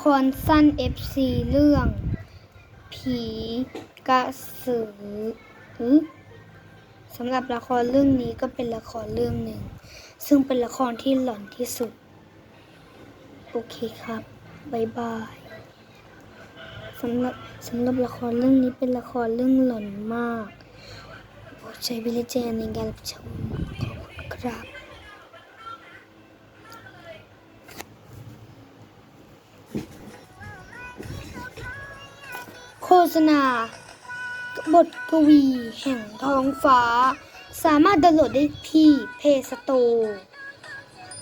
ครสั้น FC เรื่อง ผีกระสือสำหรับละครเรื่องนี้ก็เป็นละครเรื่องหนึ่ง ซึ่งเป็นละครที่หลอนที่สุด โอเคครับบายบายสำหรับสำหรับละครเรื่องนี้เป็นละครเรื่องหลอนมากใช้วิจารณญาณในการรับชมขอบคุณครับ ฆษณา บทกวี แห่งท้องฟ้า สามารถดาวน์โหลดได้ที่เพจสโต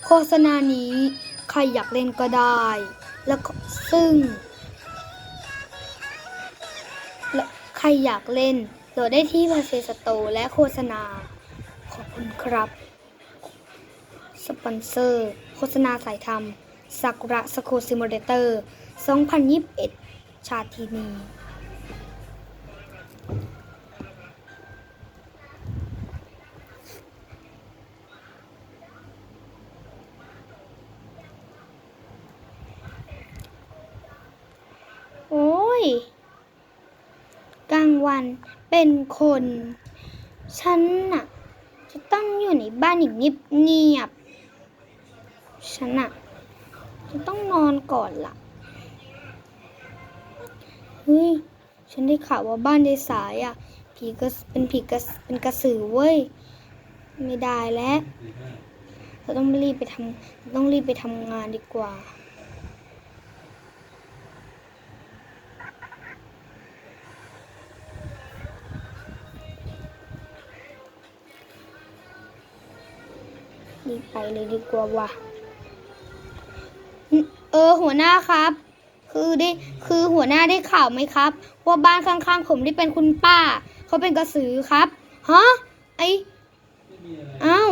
โฆษณานี้ใครอยากเล่นก็ได้ แล้วซึ่งและใครอยากเล่นโหลดได้ที่เพจสโตและโฆษณา ขอบคุณครับ สปอนเซอร์ โฆษณาสายธรรมสักุระสโคซิมูเลเตอร์ 2021 ชาตินี โอ้ย กลางวันเป็นคน ฉันน่ะ จะต้องอยู่ในบ้านอย่างเงียบเงียบๆฉันน่ะ จะต้องนอนก่อนล่ะเฮ้ย ฉันได้ข่าวว่าบ้านในสายอะ ผีก็เป็นผีกระเป็นกระสือเว้ย ไม่ได้แล้วเราต้องรีบไปทำต้องรีบไปทำงานดีกว่ารีบไปเลยดีกว่าว่ะ เออหัวหน้าครับ คือได้คือหัวหน้าได้ข่าวไหมครับว่าบ้านข้างๆผมที่เป็นคุณป้าเขาเป็นกระสือครับฮะไออ้าว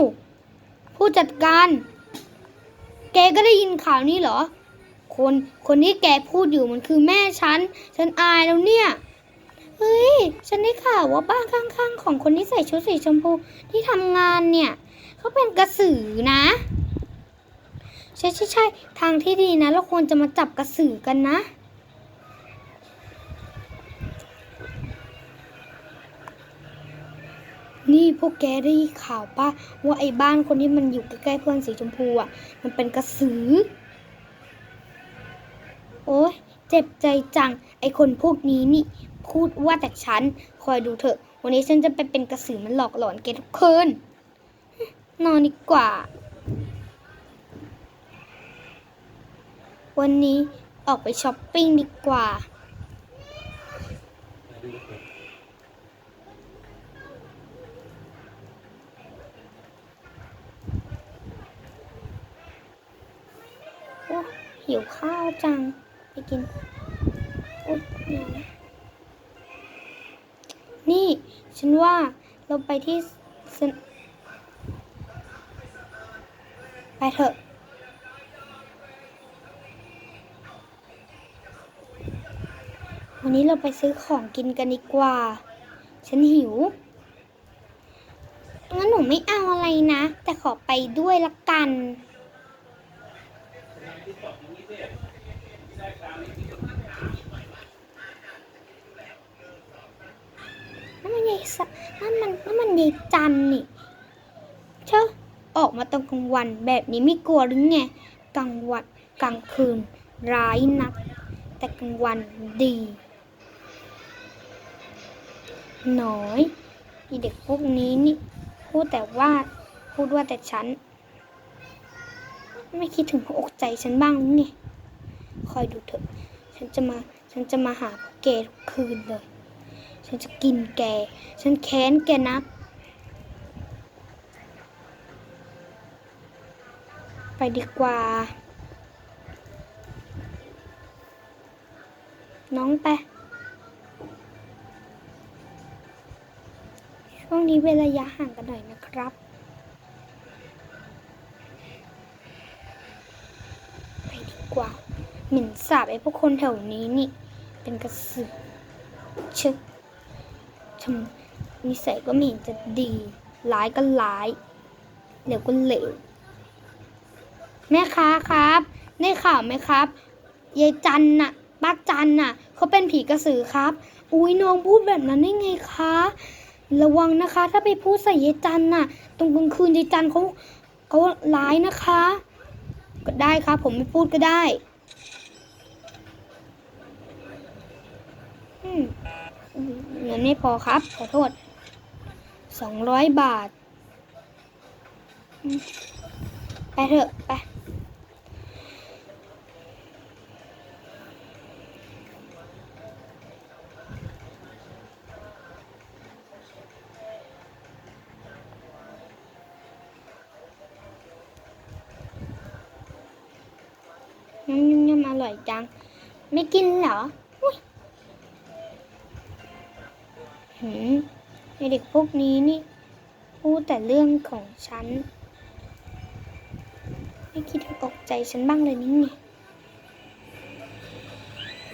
ผู้จัดการ แกก็ได้ยินข่าวนี้เหรอ คนคนที่แกพูดอยู่มันคือแม่ฉัน ฉันอายแล้วเนี่ยเฮ้ย ฉันได้ข่าวว่าบ้านข้างๆ ของคนที่ใส่ชุดสีชมพูที่ทำงานเนี่ยเขาเป็นกระสือนะ ใช่ใช่ใช่ทางที่ดีนะ เราควรจะมาจับกระสือกันนะ นี่พวกแกได้ข่าวปะว่าไอ้บ้านคนที่มันอยู่ใกล้ๆเพื่อนสีชมพูอะ มันเป็นกระสือ โอ้ยเจ็บใจจัง ไอ้คนพวกนี้นี่ พูดว่าแต่ฉัน คอยดูเถอะ วันนี้ฉันจะไปเป็นกระสือมันหลอกหลอนแกทุกคืนนอนดีกว่า วันนี้ออกไปช้อปปิ้งดีกว่า โอ้หิวข้าวจัง ไปกินโอ๊ยนี่ ฉันว่าเราไปที่ ไปเถอะ วันนี้เราไปซื้อของกินกันดีกว่า ฉันหิว งั้นหนูไม่เอาอะไรนะ แต่ขอไปด้วยละกัน นั่นมันยายสนั่นมันนั่นมันยายจันนี่เชอะออกมาตอนกลางวันแบบนี้ไม่กลัวหรือไง กลางวันกลางคืนร้ายนัก แต่กลางวันดี น้อยอีเด็กพวกนี้นี่พูดแต่ว่าพูดว่าแต่ฉัน ไม่คิดถึงหัวอกใจฉันบ้างหรือไงคอยดูเถอะ ฉันจะมาฉันจะมาหาแกทุกคืนเลย ฉันจะกินแก ฉันแค้นแกนัก ไปดีกว่า น้องไป ช่วงนี้เว้นระยะห่างกันหน่อยนะครับ ไปดีกว่า เหม็นสาบไอ้พวกคนแถวนี้นี่ เป็นกระสือชึกทำนิสัยก็ไม่เห็นจะดี ร้ายก็ร้าย เหลวก็เหลว แม่ค้าครับ ได้ข่าวไหมครับยายจันน่ะป้าจันน่ะ เขาเป็นผีกระสือครับ อุ้ยน้องพูดแบบนั้นได้ไงคะ ระวังนะคะ ถ้าไปพูดใส่ยายจันน่ะ ตรงกลางคืนยายจันเขาเขาร้ายนะคะ ก็ได้ครับ ผมไม่พูดก็ได้เงินไม่พอครับ ขอโทษสองร้อยบาท ไปเถอะ ไป พวกนี้นี่พูดแต่เรื่องของฉัน ไม่คิดจะตกใจฉันบ้างเลยนี่ไง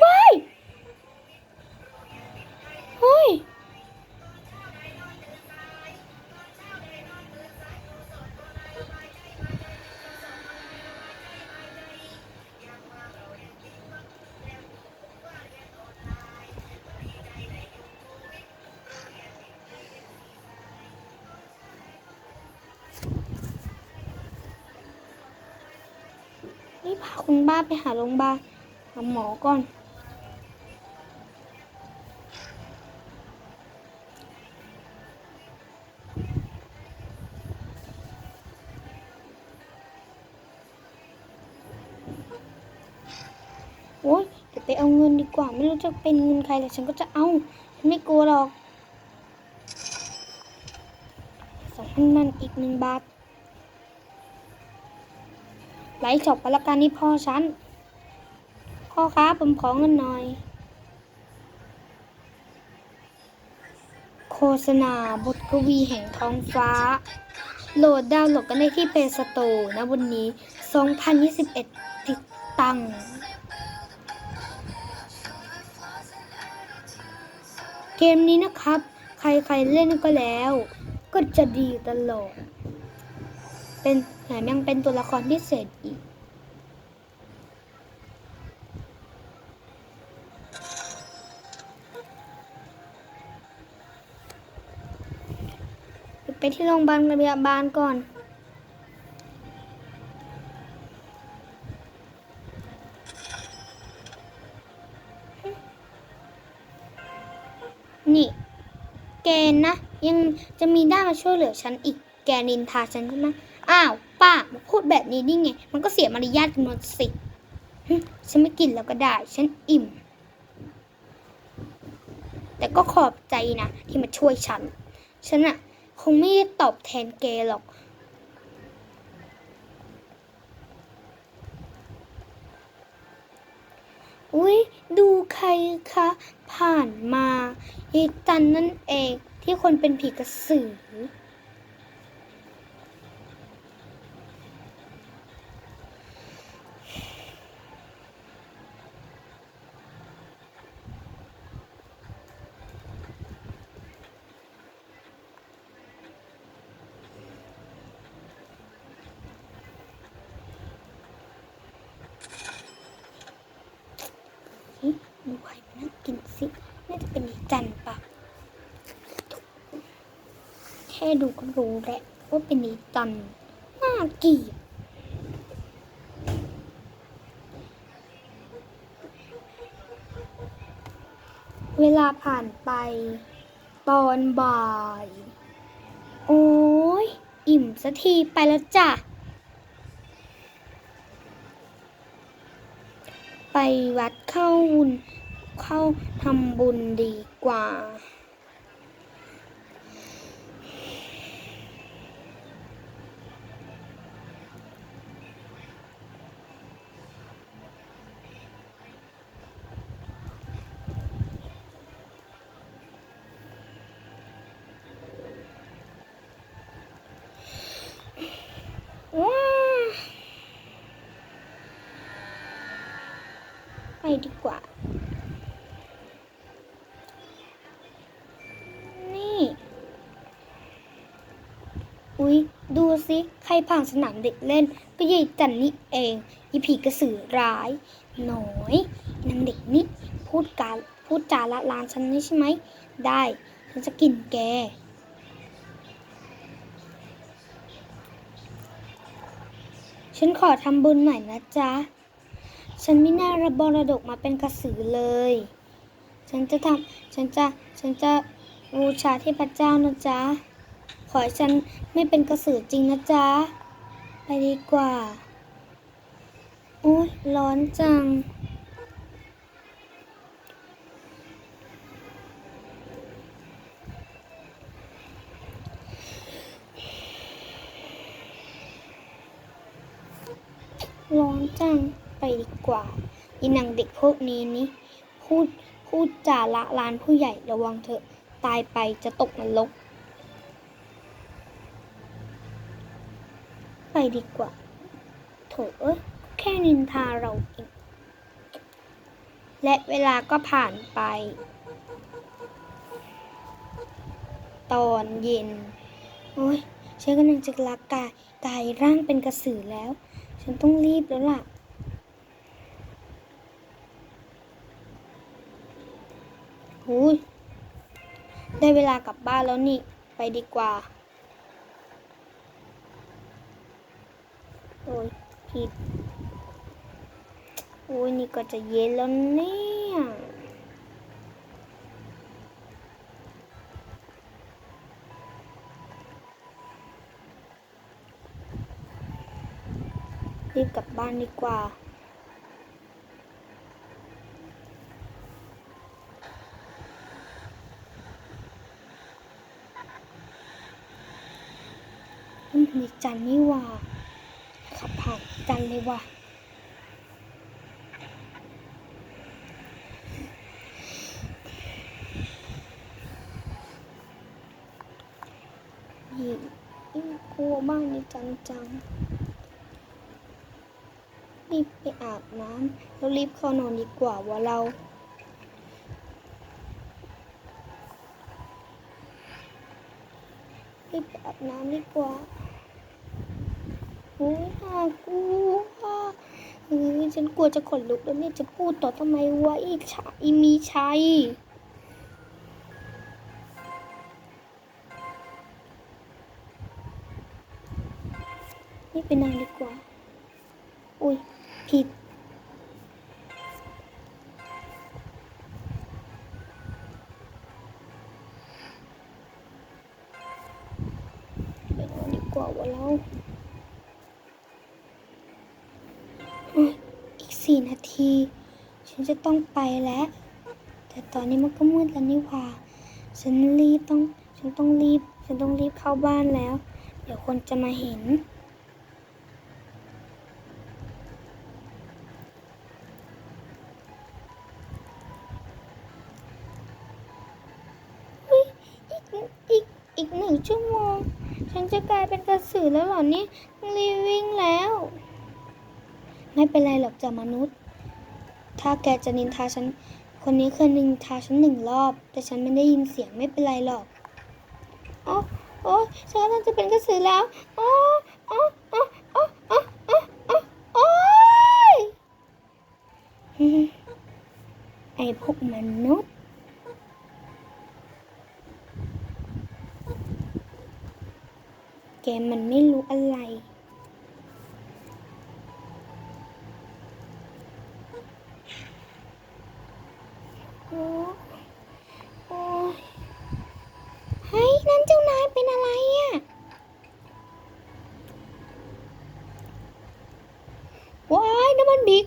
ว้ายเฮ้ยี่พาคุณบ้าไปหาโรงพยาบาลหาหมอก่อน โอ๊ยเดี๋ยวไปเอาเงินดีกว่า ไม่รู้จะเป็นเงินใครแต่ฉันก็จะเอาฉันไม่กลัวหรอกสองพันมันอีกหนึ่งบาท ไลฟ์จบไปละกันนี่พ่อฉัน พ่อครับผมขอเงินหน่อย โฆษณาบทกวีแห่งท้องฟ้า โหลดดาวน์โหลดกันได้ที่เพย์สโตร์นะวันนี้ 2021 ติดตังเกมนี้นะครับ ใครๆเล่นก็แล้ว ก็จะดีตลอด เป็นแถมยังเป็นตัวละครพิเศษอีก ไปที่โรงพยาบาลพยาบาลก่อนนี่ แกนะ ยังจะมีด้ามาช่วยเหลือฉันอีกแกนินทาฉันใช่ไหม อ้าว ป้าพูดแบบนี้นี่ไง มันก็เสียมารยาทกันหมดสิฉันไม่กินแล้วก็ได้ ฉันอิ่ม แต่ก็ขอบใจนะ ที่มาช่วยฉัน ฉันอะคงไม่ได้ตอบแทนแกหรอก อุ้ยดูใครคะ ผ่านมายายจันนั่นเองที่คนเป็นผีกระสือ นี่ดูใครมานั่งกินสิ น่าจะเป็นจันปะแค่ดูก็รู้แล้วว่าเป็นยายจันน่าเกลียดเวลาผ่านไป ตอนบ่าย โอ้ย อิ่มสักทีไปแล้วจ้ะ ไปวัดเข้าบุญ เข้าทำบุญดีกว่า ว้าไปดีกว่า ใครผ่านสนามเด็กเล่น ก็ยายจันนี่เองยีผีกระสือร้าย หน่อยนางเด็กนี่พูดการพูดจาละลานฉันนี่ใช่ไหม ได้ฉันจะกินแกฉันขอทำบุญหน่อยนะจ๊ะ ฉันไม่น่าระบรดกมาเป็นกระสือเลย ฉันจะทำ ฉันจะ ฉันจะบูชาเทพเจ้านะจ๊ะ ขอให้ฉันไม่เป็นกระสือจริงนะจ๊ะ ไปดีกว่า โอ้ยร้อนจัง ร้อนจัง ไปดีกว่าอีนางเด็กพวกนี้นี่พูดพูดจาละลานผู้ใหญ่ระวังเถอะ ตายไปจะตกนรก ไปดีกว่า โถเอ้ยแค่นินทาเราเองและเวลาก็ผ่านไป ตอนเย็น โอ้ยฉันกำลังจะลักกายกายร่างเป็นกระสือแล้ว ฉันต้องรีบแล้วล่ะ หูยได้เวลากลับบ้านแล้วนี่ ไปดีกว่า โคิดโอ้ยนี่ก็จะเย็นแล้วเนี่ยรีบกลับบ้านดีกว่าอืมมีจันนี่ว่าาจันเลยว่ะยิ่งยิ่งกลัวบ้านนี้จังจังรีบไปอาบน้ำแล้วรีบเข้านอนดีกว่าว่าเรารีบไปอาบน้ำดีกว่า โอ้ยกลัวเฮ้ยฉันกลัวจะขนลุกแล้วเนี่ยจะพูดต่อทำไมวะอีชาอีมีชัยนี่ไปนอนดีกว่า อุ้ยผิดไปนอนดีกว่าว่าเราเฮ้ยอีกสี่นา ทีฉันจะต้องไปแล้ว แต่ตอนนี้มันก็มืดแล้วนี่หว่า ฉันรีบต้อง ฉันต้องรีบ ฉันต้องรีบเข้าบ้านแล้ว เดี๋ยวคนจะมาเห็น อีกอีกอีกหนึ่งชั่วโมง ฉันจะกลายเป็นกระสือแล้วเหรอเนี่ยรีวิ่งแล้ว ไม่เป็นไรหรอกจ้ะมนุษย์ ถ้าแกจะนินทาฉัน คนนี้เคยนินทาฉันหนึ่งรอบ แต่ฉันไม่ได้ยินเสียงไม่เป็นไรหรอกโอ้โอ้ฉันกำลังจะเป็นกระสือแล้วโอ้โอ้โอ้โอ้โอ้โอ้โอ้โอ้ยไอ้พวกมนุษย์แกมันไม่รู้อะไร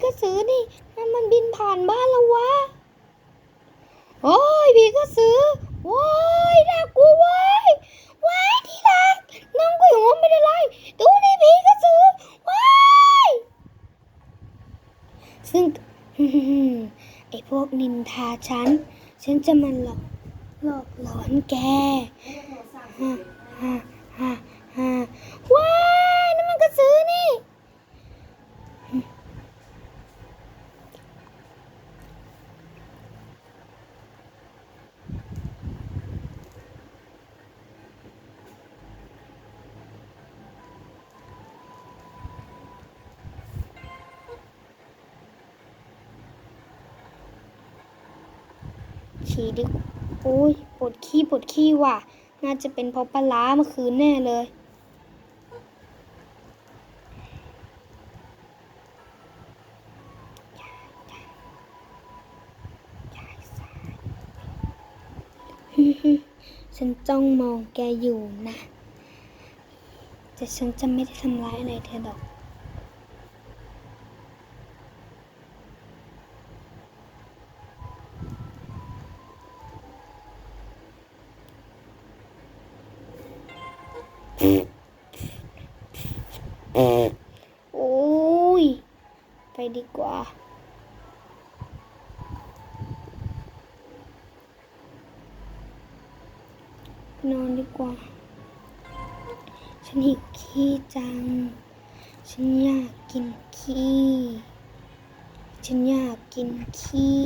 กระสือนี่นั่นมันบินผ่านบ้านแล้ววะ โอ้ยบีกระสือว้ายน่ากลัวว้ายว้ายที่รักน้องก็อยู่ว่าไม่ได้ไรดูนี่ผีกระสือว้ายซึ่งไอ้พวกนินทาฉัน ฉันจะมันหลอกหลอกหลอนแกฮ่าฮ่าฮ่าฮ่าว้ายนั่นมันกระสือนี่ ฉี่ดิโอ้ยปวดขี้ปวดขี้ว่ะ น่าจะเป็นเพราะปลาร้าเมื่อคืนแน่เลย ฉันจ้องมองแกอยู่นะ แต่ฉันจะไม่ได้ทำร้ายอะไรเธอหรอก โอ้ย ไปดีกว่า นอนดีกว่า ฉันหิวขี้จัง ฉันอยากกินขี้ ฉันอยากกินขี้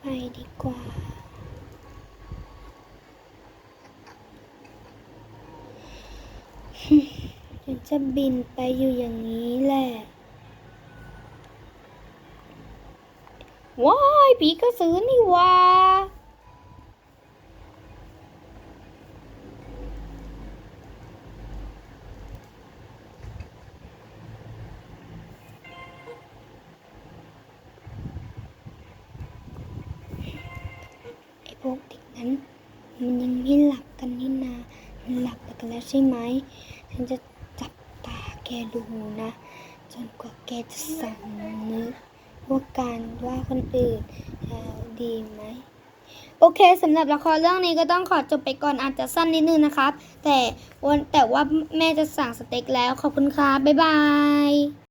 ไปดีกว่า ฉัน จะบินไปอยู่อย่างนี้แหละ ว้ายผีกระสือนี่วาไอ้พวกเด็กนั้น มันยังไม่หลับกันนี่นา มันหลับไปกันแล้วใช่ไหม ฉันจะจับตาแก ดูนะ จนกว่าแกจะสำนึกว่าการว่าคนอื่นแล้วดีไหม โอเคสำหรับละครเรื่องนี้ก็ต้องขอจบไปก่อนอาจจะสั้นนิดนึงนะครับ แต่วันแต่ว่าแม่จะสั่งสเต็กแล้วขอบคุณครับบ๊ายบาย